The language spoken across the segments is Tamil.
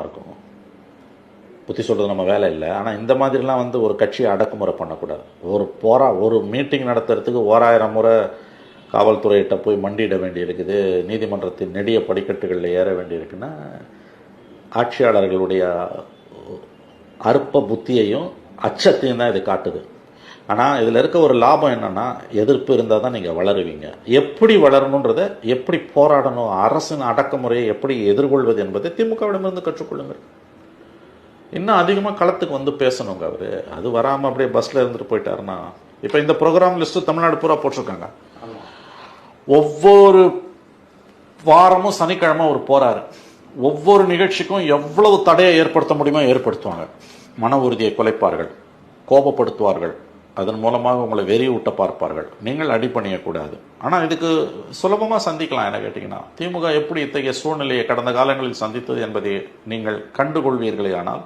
இருக்கும் புத்தி சொல்கிறது நம்ம வேலை இல்லை. ஆனால் இந்த மாதிரிலாம் வந்து ஒரு கட்சியை அடக்குமுறை பண்ணக்கூடாது. ஒரு போரா ஒரு மீட்டிங் நடத்துறதுக்கு ஓராயிரம் முறை காவல்துறையிட்ட போய் மண்டியிட வேண்டியிருக்குது. நீதிமன்றத்தின் நெடிய படிக்கட்டுகளில் ஏற வேண்டியிருக்குன்னா ஆட்சியாளர்களுடைய அற்ப புத்தியையும் அச்சத்தையும் தான் இது காட்டுது. ஆனால் இதில் இருக்க ஒரு லாபம் என்னென்னா எதிர்ப்பு இருந்தால் தான் நீங்கள் வளருவீங்க. எப்படி வளரணுன்றதை எப்படி போராடணும் அரசின் அடக்குமுறையை எப்படி எதிர்கொள்வது என்பதை திமுகவிடமிருந்து கற்றுக்கொள்ளுங்கள். இன்னும் அதிகமாக களத்துக்கு வந்து பேசணுங்க அவர். அது வராமல் அப்படியே பஸ்ஸில் இருந்துட்டு போயிட்டாருன்னா இப்போ இந்த ப்ரோக்ராம் லிஸ்ட்டு தமிழ்நாடு பூரா போட்டிருக்காங்க. ஒவ்வொரு வாரமும் சனிக்கிழமை அவர் போறாரு. ஒவ்வொரு நிகழ்ச்சிக்கும் எவ்வளவு தடையை ஏற்படுத்த முடியுமோ ஏற்படுத்துவாங்க. மன உறுதியை குலைப்பார்கள் கோபப்படுத்துவார்கள். அதன் மூலமாக உங்களை வெறியூட்ட பார்ப்பார்கள். நீங்கள் அடிப்பணியக்கூடாது ஆனால் இதுக்கு சுலபமாக சந்திக்கலாம் என்ன கேட்டிங்கன்னா திமுக எப்படி இத்தகைய சூழ்நிலையை கடந்த காலங்களில் சந்தித்தது என்பதை நீங்கள் கண்டுகொள்வீர்களே ஆனால்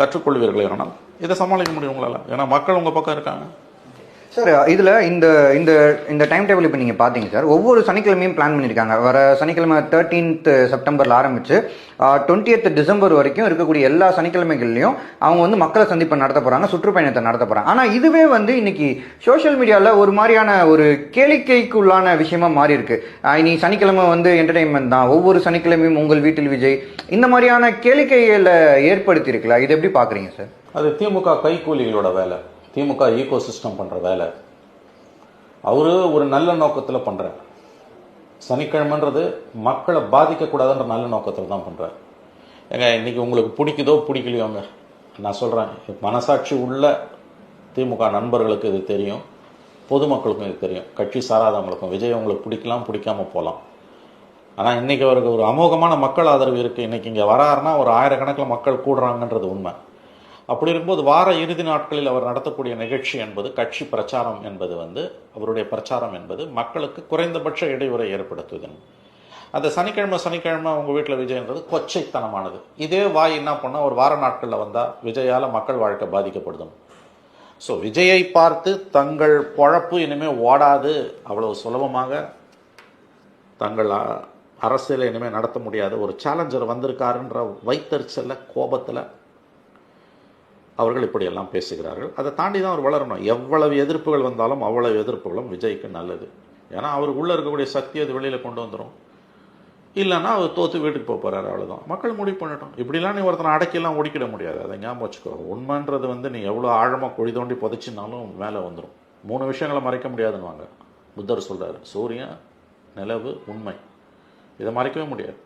கற்றுக்கொள்வீர்களே ஆனால் இதை சமாளிக்க முடியும் உங்களால். ஏன்னா மக்கள் உங்கள் பக்கம் இருக்காங்க. சார் இதில் இந்த இந்த இந்த டைம் டேபிள் இப்போ நீங்கள் பார்த்தீங்க சார் ஒவ்வொரு சனிக்கிழமையும் பிளான் பண்ணியிருக்காங்க வர சனிக்கிழமை தேர்ட்டீன்த் செப்டம்பரில் ஆரம்பித்து டுவெண்ட்டியத் டிசம்பர் வரைக்கும் இருக்கக்கூடிய எல்லா சனிக்கிழமைகள்லையும் அவங்க வந்து மக்களை சந்திப்பை நடத்த போகிறாங்க சுற்றுப்பயணத்தை நடத்த போகிறாங்க ஆனால் இதுவே வந்து இன்னைக்கு சோஷியல் மீடியாவில் ஒரு மாதிரியான ஒரு கேளிக்கைக்குள்ளான விஷயமா மாறி இருக்கு இனி சனிக்கிழமை வந்து என்டர்டைன்மெண்ட் தான். ஒவ்வொரு சனிக்கிழமையும் உங்கள் வீட்டில் விஜய் இந்த மாதிரியான கேளிக்கைகளை ஏற்படுத்தி இருக்குல்ல இது எப்படி பார்க்குறீங்க சார் அது திமுக கைக்கூலிகளோட வேலை. திமுக ஈகோ சிஸ்டம் பண்ணுற வேலை. அவர் ஒரு நல்ல நோக்கத்தில் பண்ணுறார் சனிக்கிழமைன்றது மக்களை பாதிக்கக்கூடாதுன்ற நல்ல நோக்கத்தில் தான் பண்ணுறார் ஏங்க இன்றைக்கி உங்களுக்கு பிடிக்குதோ பிடிக்கலையோங்க. நான் சொல்கிறேன் மனசாட்சி உள்ள திமுக நண்பர்களுக்கு இது தெரியும் பொதுமக்களுக்கும் இது தெரியும். கட்சி சாராதவங்களுக்கும். விஜய் உங்களுக்கு பிடிக்கலாம் பிடிக்காம போகலாம் ஆனால் இன்றைக்கி அவருக்கு ஒரு அமோகமான மக்கள் ஆதரவு இருக்குது இன்றைக்கி இங்கே வராருன்னா ஒரு ஆயிரக்கணக்கில் மக்கள் கூடுறாங்கன்றது உண்மை. அப்படி இருக்கும்போது வார இறுதி நாட்களில் அவர் நடத்தக்கூடிய நிகழ்ச்சி என்பது கட்சி பிரச்சாரம் என்பது வந்து அவருடைய பிரச்சாரம் என்பது மக்களுக்கு குறைந்தபட்ச இடையூறை ஏற்படுத்துவது அந்த சனிக்கிழமை சனிக்கிழமை உங்கள் வீட்டில் விஜயன்றது கொச்சைத்தனமானது. இதே வாய் என்ன பண்ணால் ஒரு வார நாட்களில் வந்தால் விஜயால் மக்கள் வாழ்க்கை பாதிக்கப்படுதும். ஸோ விஜயை பார்த்து தங்கள் பொழப்பு இனிமேல் ஓடாது அவ்வளவு சுலபமாக தங்கள் அரசியலை இனிமேல் நடத்த முடியாது. ஒரு சேலஞ்சர் வந்திருக்காருன்ற வைத்தறிச்சலில் கோபத்தில் அவர்கள் இப்படியெல்லாம் பேசுகிறார்கள். அதை தாண்டி தான் அவர் வளரணும். எவ்வளவு எதிர்ப்புகள் வந்தாலும் அவ்வளவு எதிர்ப்புகளும் விஜய்க்கு நல்லது. ஏன்னா அவர் உள்ளே இருக்கக்கூடிய சக்தி அது வெளியில் கொண்டு வந்துடும் இல்லைன்னா அவர் தோற்று வீட்டுக்கு போக போறாரு அவ்வளோதான் மக்கள் முடிவு பண்ணட்டும். இப்படிலாம் நீ ஒருத்தனை அடக்கிலாம் ஒடிக்கிட முடியாது. அதை ஞாபகம் வச்சுக்கோ. உண்மைன்றது வந்து நீ எவ்வளோ ஆழமாக குழி தோண்டி புதைச்சினாலும் மேலே வந்துடும் மூணு விஷயங்களை மறைக்க முடியாதுன்னுவாங்க. புத்தர் சொல்கிறார் சூரியன் நிலவு உண்மை. இதை மறைக்கவே முடியாது.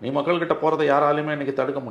நீ மக்கள்கிட்ட போகிறத யாராலையுமே இன்றைக்கி தடுக்க முடியாது.